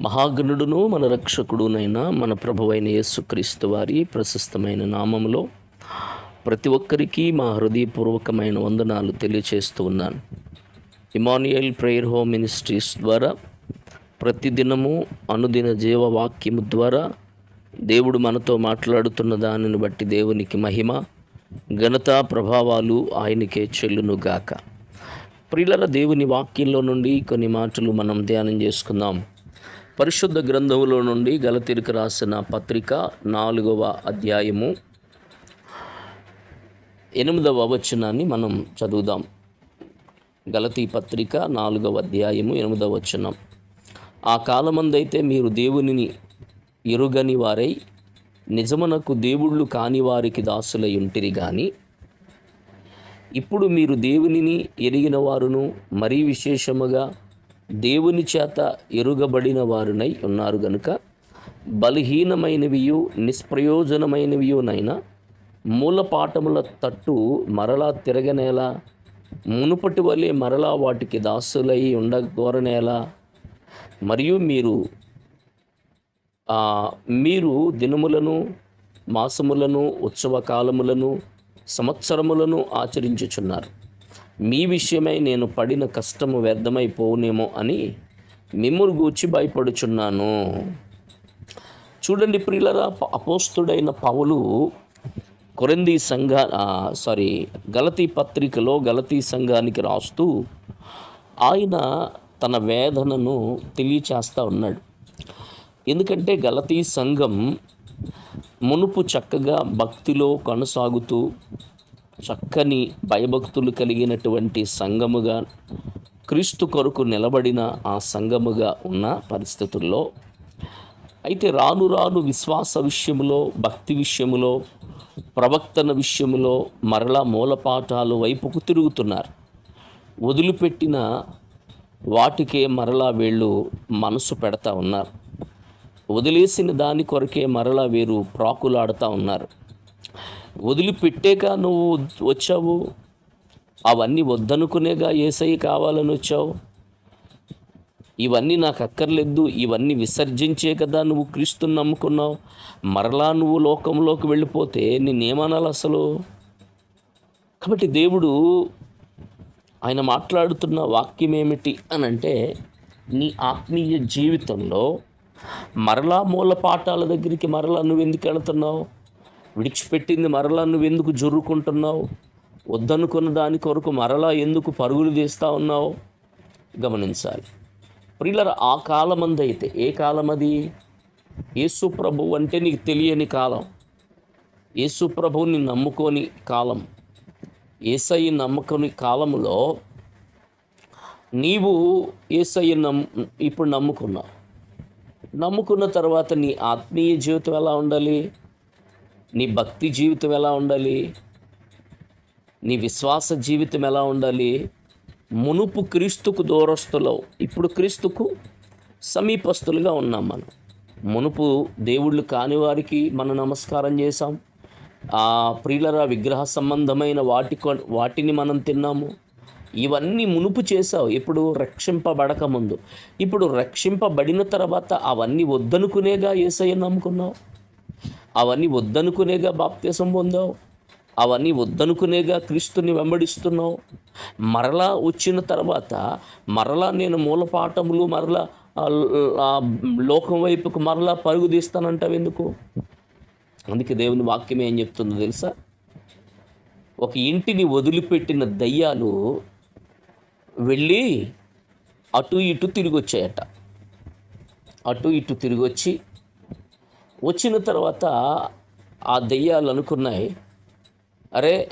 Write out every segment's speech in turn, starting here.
మహాగణుడును మన రక్షకుడునైన మన ప్రభువైన యేసుక్రీస్తు వారి ప్రశస్తమైన నామములో ప్రతి ఒక్కరికి మా హృదయపూర్వకమైన వందనాలు తెలియచేస్తూ ఉన్నాను. ఇమానియల్ ప్రేయర్ హోమ్ మినిస్ట్రీస్ ద్వారా ప్రతిదినము అనుదిన జీవవాక్యము ద్వారా దేవుడు మనతో మాట్లాడుతున్న దానిని బట్టి దేవునికి మహిమ ఘనత ప్రభావాలు ఆయనకే చెల్లునుగాక. ప్రియుల దేవుని వాక్యంలో నుండి కొన్ని మాటలు మనం ధ్యానం చేసుకుందాం. పరిశుద్ధ గ్రంథములో నుండి గలతీరికి రాసిన పత్రిక నాలుగవ అధ్యాయము ఎనిమిదవ వచనాన్ని మనం చదువుదాం. గలతీ పత్రిక నాలుగవ అధ్యాయము ఎనిమిదవ వచనం. ఆ కాలమందైతే మీరు దేవునిని ఎరుగని వారై నిజమునకు దేవుళ్ళు కాని వారికి దాసులై ఉంటిరి గాని ఇప్పుడు మీరు దేవునిని ఎరిగిన వారును మరీ విశేషముగా దేవుని చేత ఎరుగబడిన వారునై ఉన్నారు గనుక బలహీనమైనవియు నిష్ప్రయోజనమైనవియునైనా మూలపాఠముల తట్టు మరలా తిరగనేలా మునుపటి వలె మరలా వాటికి దాసులై ఉండగోరనేలా మరియు మీరు మీరు దినములను మాసములను ఉత్సవ కాలములను సంవత్సరములను ఆచరించుచున్నారు. మీ విషయమై నేను పడిన కష్టము వ్యర్థమైపోవునేమో అని మిమ్మల్ని గూర్చి భయపడుచున్నాను. చూడండి ప్రియులరా అపోస్తుడైన పౌలు కొరంది సంఘ సారీ గలతీ పత్రికలో గలతీ సంఘానికి రాస్తూ ఆయన తన వేదనను తెలియచేస్తూ ఉన్నాడు. ఎందుకంటే గలతీ సంఘం మునుపు చక్కగా భక్తిలో కొనసాగుతూ చక్కని భయభక్తులు కలిగినటువంటి సంఘముగా క్రీస్తు కొరకు నిలబడిన ఆ సంఘముగా ఉన్న పరిస్థితుల్లో అయితే రాను రాను విశ్వాస విషయంలో భక్తి విషయములో ప్రవక్తన విషయంలో మరలా మూలపాఠాలు వైపుకు తిరుగుతున్నారు. వదిలిపెట్టిన వాటికే మరలా వీళ్ళు మనసు పెడతా ఉన్నారు. వదిలేసిన దాని కొరకే మరలా వీరు ప్రాకులాడుతూ ఉన్నారు. వదిలిపెట్టాక నువ్వు వచ్చావు? అవన్నీ వద్దనుకునేగా ఏసై కావాలని వచ్చావు? ఇవన్నీ నాకు అక్కర్లేదు ఇవన్నీ విసర్జించే కదా నువ్వు క్రీస్తుని నమ్ముకున్నావు. మరలా నువ్వు లోకంలోకి వెళ్ళిపోతే నేనేమనాలి అసలు? కాబట్టి దేవుడు ఆయన మాట్లాడుతున్న వాక్యం ఏమిటి అని అంటే నీ ఆత్మీయ జీవితంలో మరలా మూల పాఠాల దగ్గరికి మరలా నువ్వు ఎందుకు వెళుతున్నావు? విడిచిపెట్టింది మరలా నువ్వు ఎందుకు జుర్రుకుంటున్నావు? వద్దనుకున్న దాని కొరకు మరలా ఎందుకు పరుగులు తీస్తూ ఉన్నావు? గమనించాలి. ప్రియులర ఆ కాలమందైతే ఏ కాలం అది యేసు ప్రభు అంటే నీకు తెలియని కాలం. యేసు ప్రభువుని నమ్ముకోని కాలం. ఏసై నమ్మకని కాలంలో నీవు ఏసై నమ్ ఇప్పుడు నమ్ముకున్నావు. నమ్ముకున్న తర్వాత నీ ఆత్మీయ జీవితం ఎలా ఉండాలి? నీ భక్తి జీవితం ఎలా ఉండాలి? నీ విశ్వాస జీవితం ఎలా ఉండాలి? మునుపు క్రీస్తుకు దూరస్తులో ఇప్పుడు క్రీస్తుకు సమీపస్తులుగా ఉన్నాం మనం. మునుపు దేవుళ్ళు కాని వారికి మనం నమస్కారం చేశాం. ఆ ప్రియులరా విగ్రహ సంబంధమైన వాటి కొ- వాటిని మనం తిన్నాము. ఇవన్నీ మునుపు చేసావు ఇప్పుడు రక్షింపబడక ముందు. ఇప్పుడు రక్షింపబడిన తర్వాత అవన్నీ వద్దనుకునేగా ఏసయ్య నమ్ముకున్నావు? అవన్నీ వద్దనుకునేగా బాప్త్యసం పొందావు? అవన్నీ వద్దనుకునేగా క్రీస్తుని వెంబడిస్తున్నావు? మరలా వచ్చిన తర్వాత మరలా నేను మూలపాఠములు మరలా లోకం వైపుకు మరలా పరుగు తీస్తానంటావు ఎందుకు? అందుకే దేవుని వాక్యం ఏం చెప్తుందో తెలుసా? ఒక ఇంటిని వదిలిపెట్టిన దయ్యాలు వెళ్ళి అటు ఇటు తిరిగి వచ్చాయట అటు ఇటు తిరిగి వచ్చి వచ్చిన తర్వాత ఆ దెయ్యాలు అనుకున్నాయి అరే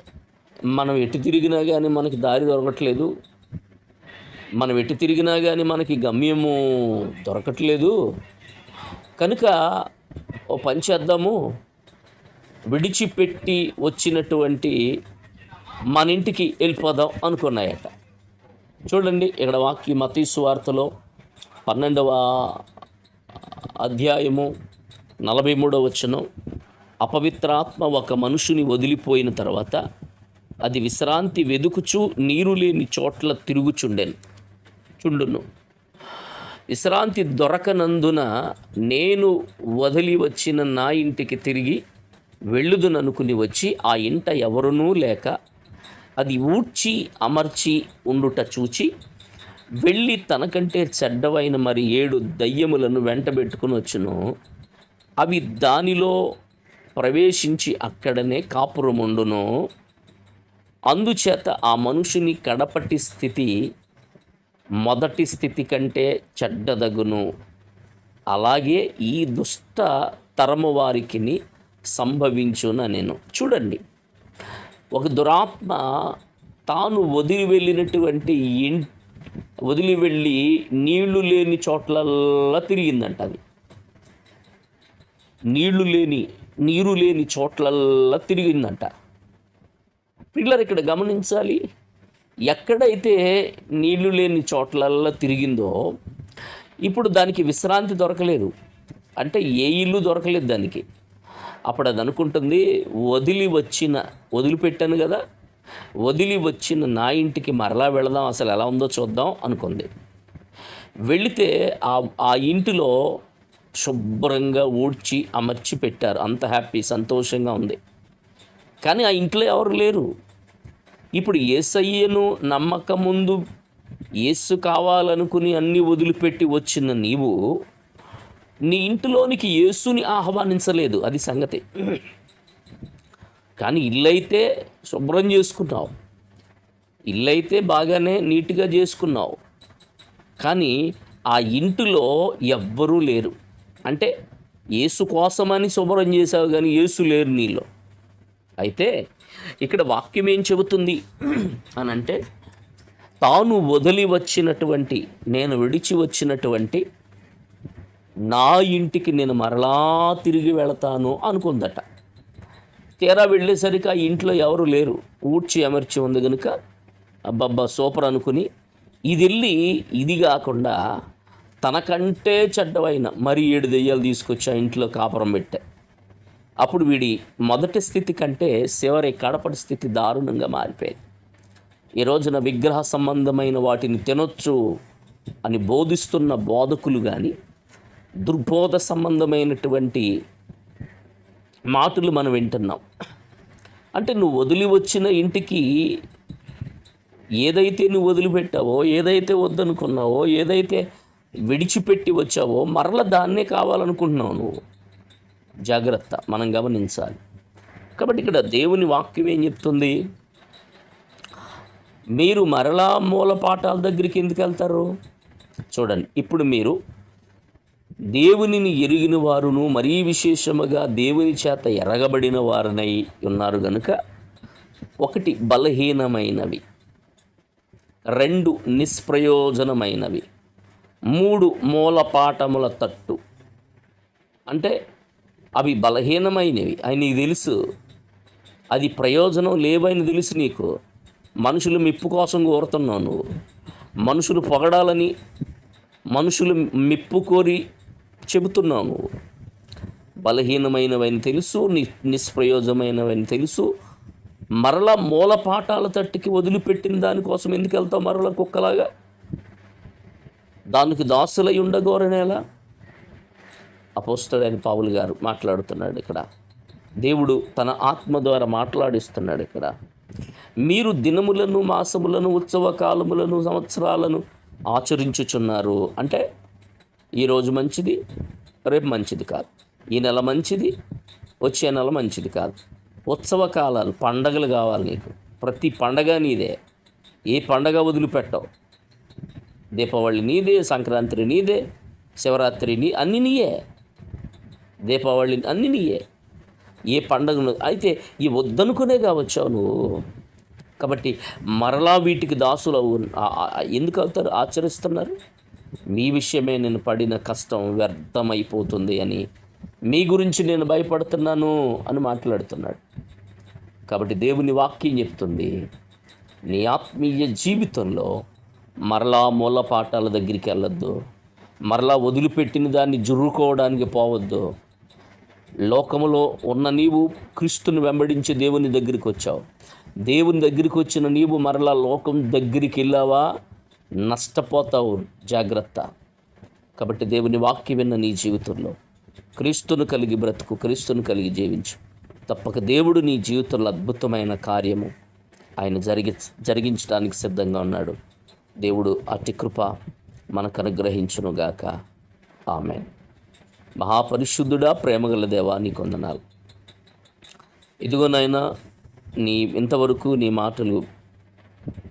మనం ఎటు తిరిగినా కానీ మనకి దారి దొరకట్లేదు. మనం ఎటు తిరిగినా కానీ మనకి గమ్యము దొరకట్లేదు. కనుక ఓ పని చేద్దాము. విడిచిపెట్టి వచ్చినటువంటి మన ఇంటికి వెళ్ళిపోదాం అనుకున్నాయట. చూడండి ఇక్కడ వాక్య మతీసు వార్తలో పన్నెండవ అధ్యాయము నలభై మూడవ వచనం. అపవిత్రాత్మ ఒక మనుషుని వదిలిపోయిన తర్వాత అది విశ్రాంతి వెదుకుచు నీరు లేని చోట్ల తిరుగుచుండెను. చుండును. విశ్రాంతి దొరకనందున నేను వదిలి వచ్చిన నా ఇంటికి తిరిగి వెళ్ళుదుననుకుని వచ్చి ఆ ఇంట ఎవరునూ లేక అది ఊడ్చి అమర్చి ఉండుట చూచి వెళ్ళి తనకంటే చెడ్డవైన మరి ఏడు దయ్యములను వెంటబెట్టుకుని వచ్చును. అవి దానిలో ప్రవేశించి అక్కడనే కాపురముండును. అందుచేత ఆ మనుషుని కడపటి స్థితి మొదటి స్థితి కంటే చెడ్డదగును. అలాగే ఈ దుష్ట తరము వారికి సంభవించున నేను చూడండి. ఒక దురాత్మ తాను వదిలి వెళ్ళినటువంటి వదిలి వెళ్ళి నీళ్ళు లేని చోట్లల్లా తిరిగిందంట అది. నీళ్ళు లేని నీరు లేని చోట్లల్లా తిరిగిందంట. పిల్లలు ఇక్కడ గమనించాలి ఎక్కడైతే నీళ్ళు లేని చోట్లల్లా తిరిగిందో ఇప్పుడు దానికి విశ్రాంతి దొరకలేదు. అంటే ఏ ఇల్లు దొరకలేదు దానికి. అప్పుడు అది అనుకుంటుంది వదిలి వచ్చిన వదిలిపెట్టాను కదా వదిలి వచ్చిన నా ఇంటికి మరలా వెళదాం అసలు ఎలా ఉందో చూద్దాం అనుకుంది. వెళితే ఆ ఆ ఇంటిలో శుభ్రంగా ఊడ్చి అమర్చి పెట్టారు. అంత హ్యాపీ సంతోషంగా ఉంది. కానీ ఆ ఇంట్లో ఎవరు లేరు. ఇప్పుడు ఏసయ్యను నమ్మక ముందు యేసు కావాలనుకుని అన్నీ వదిలిపెట్టి వచ్చిన నీవు నీ ఇంటిలోనికి యేసుని ఆహ్వానించలేదు. అది సంగతి. కానీ ఇల్లైతే శుభ్రం చేసుకున్నావు. ఇల్లైతే బాగానే నీట్గా చేసుకున్నావు. కానీ ఆ ఇంటిలో ఎవ్వరూ లేరు. అంటే యేసు కోసమని శుభ్రం చేశావు కానీ యేసు లేరు నీలో. అయితే ఇక్కడ వాక్యం ఏం చెబుతుంది? అని అంటే తాను వదిలి వచ్చినటువంటి నేను విడిచి వచ్చినటువంటి నా ఇంటికి నేను మరలా తిరిగి వెళతాను అనుకుందట. తీరా వెళ్ళేసరికి ఆ ఇంట్లో ఎవరు లేరు. ఊడ్చి అమర్చి ఉంది కనుక అబ్బబ్బా సూపర్ అనుకుని ఇది వెళ్ళి ఇది కాకుండా తనకంటే చెడ్డవైన మరి ఏడు దెయ్యాలు తీసుకొచ్చి ఆ ఇంట్లో కాపురం పెట్టా. అప్పుడు వీడి మొదటి స్థితి కంటే చివరి కడపటి స్థితి దారుణంగా మారిపోయింది. ఈ రోజున విగ్రహ సంబంధమైన వాటిని తినొచ్చు అని బోధిస్తున్న బోధకులు కానీ దుర్బోధ సంబంధమైనటువంటి మాటలు మనం వింటున్నాం. అంటే నువ్వు వదిలి వచ్చిన ఇంటికి ఏదైతే నువ్వు వదిలిపెట్టావో ఏదైతే వద్దనుకున్నావో ఏదైతే విడిచిపెట్టి వచ్చావో మరల దాన్నే కావాలనుకుంటున్నావు నువ్వు. జాగ్రత్త మనం గమనించాలి. కాబట్టి ఇక్కడ దేవుని వాక్యం ఏం చెప్తుంది? మీరు మరలా మూల పాఠాల దగ్గరికి ఎందుకు వెళ్తారు? చూడండి ఇప్పుడు మీరు దేవునిని ఎరిగిన వారును మరీ విశేషముగా దేవుని చేత ఎరగబడిన వారనై ఉన్నారు గనుక ఒకటి బలహీనమైనవి రెండు నిష్ప్రయోజనమైనవి మూడు మూలపాఠముల తట్టు. అంటే అవి బలహీనమైనవి. అని నీకు తెలుసు. అది ప్రయోజనం లేవని తెలుసు నీకు. మనుషులు మెప్పు కోసం కోరుతున్నావు నువ్వు. మనుషులు పొగడాలని మనుషులు మెప్పు కోరి చెబుతున్నావు నువ్వు బలహీనమైనవని తెలుసు ని నిష్ప్రయోజనమైనవని తెలుసు. మరల మూల పాఠాల తట్టుకి వదిలిపెట్టిన దానికోసం ఎందుకు వెళ్తావు మరల కుక్కలాగా? దానికి దాసులై ఉండగోరనేలా? అపోస్తడని పావులు గారు మాట్లాడుతున్నాడు ఇక్కడ. దేవుడు తన ఆత్మ ద్వారా మాట్లాడిస్తున్నాడు ఇక్కడ. మీరు దినములను మాసములను ఉత్సవ కాలములను సంవత్సరాలను ఆచరించుచున్నారు. అంటే ఈరోజు మంచిది రేపు మంచిది కాదు. ఈ నెల మంచిది వచ్చే నెల మంచిది కాదు. ఉత్సవ కాలాలు పండగలు కావాలి నీకు. ప్రతి పండగ నీదే. ఏ పండగ వదిలిపెట్టవు. దీపావళి నీదే సంక్రాంతి నీదే శివరాత్రి నీ అన్నీ నీయే. దీపావళి అన్నీ నీయే. ఏ పండగను అయితే ఈ వద్దనుకునే కావచ్చావు నువ్వు. కాబట్టి మరలా వీటికి దాసులు ఎందుకు అవుతారు? ఆచరిస్తున్నారు? మీ విషయమే నేను పడిన కష్టం వ్యర్థమైపోతుంది అని మీ గురించి నేను భయపడుతున్నాను అని మాట్లాడుతున్నాడు. కాబట్టి దేవుని వాక్యం చెప్తుంది నీ ఆత్మీయ జీవితంలో మరలా మూల పాఠాల దగ్గరికి వెళ్ళొద్దు మరలా వదిలిపెట్టిన దాన్ని జుర్రుకోవడానికి పోవద్దు. లోకములో ఉన్న నీవు క్రీస్తుని వెంబడించి దేవుని దగ్గరికి వచ్చావు. దేవుని దగ్గరికి వచ్చిన నీవు మరలా లోకం దగ్గరికి వెళ్ళావా? నష్టపోతావు జాగ్రత్త. కాబట్టి దేవుని వాక్యం విన్న నీ జీవితంలో క్రీస్తును కలిగి బ్రతుకు క్రీస్తును కలిగి జీవించు. తప్పక దేవుడు నీ జీవితంలో అద్భుతమైన కార్యము ఆయన జరిగి జరిగించడానికి సిద్ధంగా ఉన్నాడు. దేవుడు అతి కృప మనకు అనుగ్రహించునుగాక ఆమె మహాపరిశుద్ధుడా ప్రేమగల దేవా నీ కొందనాలు. ఇదిగోనైనా నీ ఇంతవరకు నీ మాటలు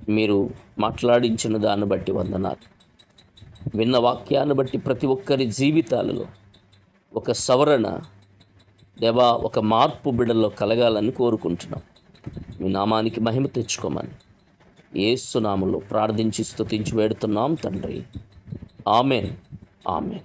మీరు మాట్లాడించిన దాన్ని బట్టి వందనాలు. విన్న వాక్యాన్ని బట్టి ప్రతి ఒక్కరి జీవితాలలో ఒక సవరణ దేవా ఒక మార్పు బిడల్లో కలగాలని కోరుకుంటున్నాం. మీ నామానికి మహిమ తెచ్చుకోమని ఏసునాములో ప్రార్థించి స్థుతించి వేడుతున్నాం తండ్రి. ఆమెన్. ఆమెన్.